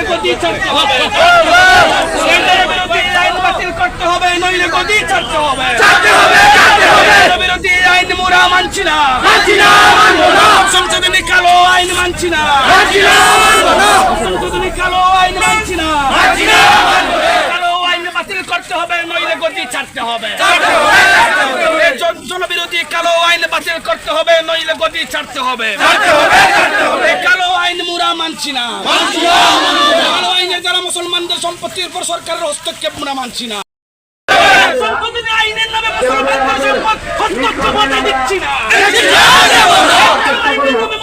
নইলে গদি ছাড়তে হবে। বিরোধী আইন বাতিল করতে হবে নইলে গদি ছাড়তে হবে। সরকারের বিরোধী আইন মোরা মানছি না। সংশোধনী কালো আইন মানছি না। সংশোধনী কালো আইন মানছি না। কালো আইন বাতিল করতে হবে নইলে গদি ছাড়তে হবে। এই জন- জনবিরোধী কালো আইন বাতিল করতে হবে নইলে গদি ছাড়তে হবে। কালো আইন মুরা মানছি না। কালো আইনের দ্বারা মুসলমানদের সম্পত্তির উপর সরকারের হস্তক্ষেপ মুরা মানছি না। আইনের নামে মুসলমানদের সম্পদ দিচ্ছি না।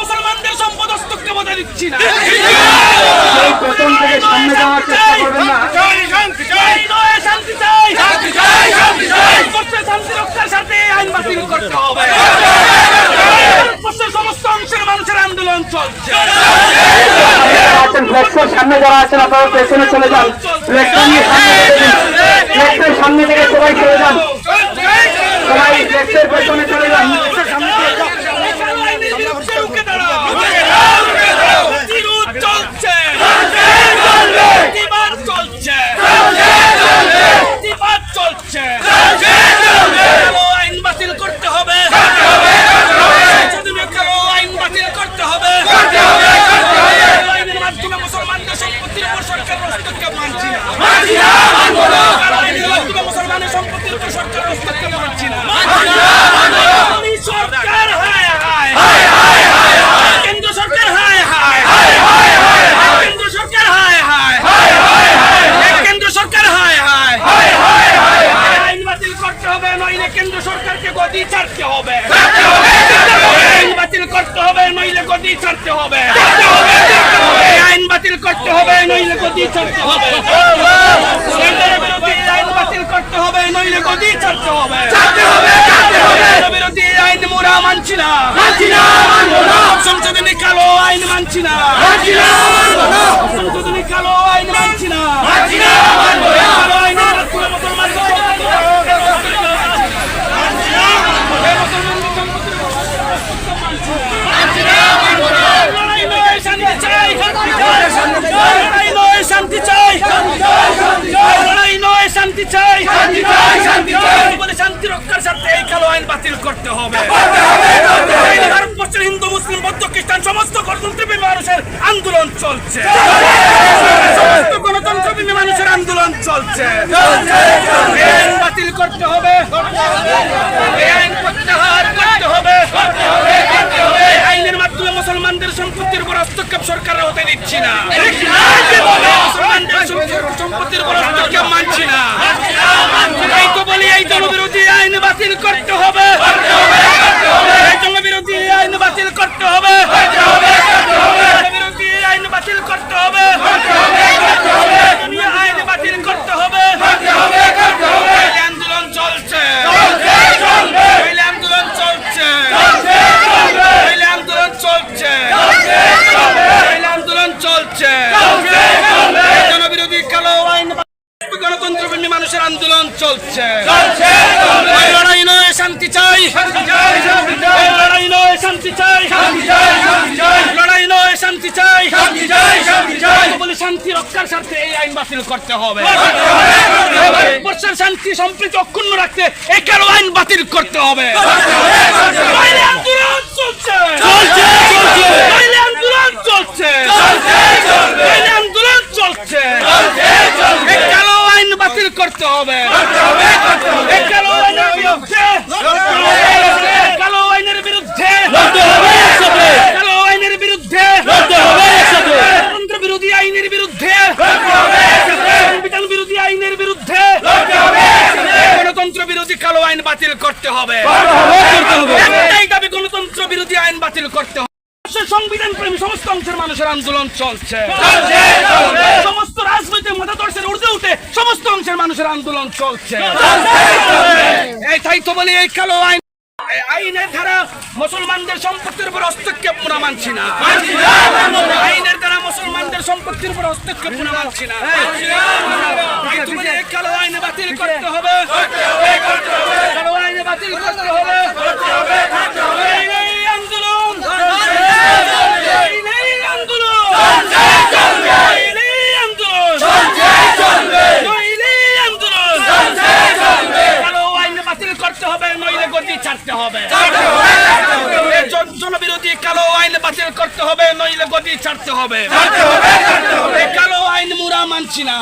মুসলমানদের সম্পদ হস্তক্ষেপতা দিচ্ছি না। এই পেছন থেকে সামনে যাওয়ার চেষ্টা করবেন না। চাই নয়, শান্তি চাই। ভারতবর্ষের শান্তি রক্ষার এই আইন বাতিল করতে হবে। সমস্ত অংশের মানুষের আন্দোলন চলছে। সামনে যারা আছেন আপনারা পেছনে চলে যান ফ্লেক্সের নিয়ে সামনে থেকে দিন ফ্লেক্সের সামনে থেকে সবাই চলে যান সবাই ফ্লেক্সের পেছনে চলে যান রুখে দাঁড়াও। প্রতিরোধ চলছে প্রতিবাদ চলছে প্রতিবাদ চলছে কালো আইন বাতিল করতে হবে সংশোধনীয় কালো আইন বাতিল করতে হবে কালো আইনের মাধ্যমে মুসলমানদের সম্পত্তির উপর সরকার হস্তক্ষেপ মানছি না কালো আইনের মাধ্যমে মুসলমানের সম্পত্তির উপর সরকার হস্তক্ষেপ না সরকার হায় হায় কেন্দ্র সরকার হায় হায় কেন্দ্র সরকার হায় হায় কেন্দ্র সরকার হায় হায় আইন বাতিল করতে হবে নইলে কেন্দ্র সরকারকে গদি ছাড়তে হবে আইন বাতিল করতে হবে নইলে গদি ছাড়তে হবে আইন বাতিল করতে হবে নইলে গদি ছাড়তে হবে করতে হবে নইলে গদি ছাড়তে হবে। সরকারের বিরোধী আইন মোরা মানছি না। সংশোধনী কালো আইন মানছি না। সংশোধনী কালো আইন মানছি না। কালো আইন মাধ্যমে মুসলমানদের লড়াই নয়, শান্তি চাই। লড়াই নয়, শান্তি চাই। লড়াই নয়, শান্তি চাই। শান্তি চাই। বলে শান্তি রক্ষার স্বার্থে এই কালো আইন বাতিল করতে হবে। ভারতবর্ষের হিন্দু মুসলিম বৌদ্ধ খ্রিস্টান সমস্ত গণতন্ত্রপ্রেমী মানুষের আন্দোলন চলছে। সমস্ত গণতন্ত্রপ্রেমী মানুষের আন্দোলন চলছে। আইন বাতিল করতে হবে। আইন প্রত্যাহার করতে হবে। আইনের মাধ্যমে মুসলমানদের সম্পত্তির উপর হস্তক্ষেপ সরকার হতে দিচ্ছি না। সম্পত্তির উপর হস্তক্ষেপ মানছি না এই তো বলি এই জনবিরোধী আইন বাতিল করতে হবে। এই আইন বাতিল করতে হবে। আইন বাতিল করতে হবে। জনবিরোধী আইন বাতিল করতে হবে। আন্দোলন চলছে। আন্দোলন চলছে। আন্দোলন চলছে। আন্দোলন চলছে। জনবিরোধী কালো আইন মানুষের আন্দোলন চলছে। শান্তি চাই। লড়াই নয় শান্তি চাই। লড়াই নয় শান্তি চাই। বলে শান্তি রক্ষার স্বার্থে এই আইন বাতিল করতে হবে। বর্ষার শান্তি সম্প্রীতি অক্ষুণ্ণ রাখতে একের আইন বাতিল করতে হবে। আন্দোলন চলছে নইলে আন্দোলন চলছে নইলে আন্দোলন চলছে এই কালো আইন বাতিল করতে হবে এই কালো আইনের বিরুদ্ধে কালো আইনের বিরুদ্ধে কালো আইনের বিরুদ্ধে গণতন্ত্র বিরোধী আইনের বিরুদ্ধে সংবিধান বিরোধী আইনের বিরুদ্ধে গণতন্ত্র বিরোধী কালো আইন বাতিল করতে হবে। একটাই দাবি গণতন্ত্র বিরোধী আইন বাতিল করতে হবে। সংবিধান প্রেমী সমস্ত অংশের মানুষের আন্দোলন চলছে। সমস্ত রাজনৈতিক মতাদর্শের ঊর্ধ্বে উঠে সমস্ত অংশের মানুষের আন্দোলন চলছে। এই তাই তো বলি এই কালো আইন আইনের ধারা মুসলমানদের সম্পত্তির উপর হস্তক্ষেপ আমরা মানছি না। আইনের দ্বারা মুসলমানদের সম্পত্তির উপর হস্তক্ষেপ আমরা মানছি না। কালো আইন বাতিল করতে হবে। নইলে গদি ছাড়তে হবে। কালো আইন মুরা মানছি না।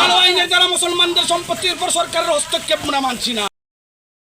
কালো আইনে যারা মুসলমানদের সম্পত্তির উপর সরকারের হস্তক্ষেপ মুরা মানছি না।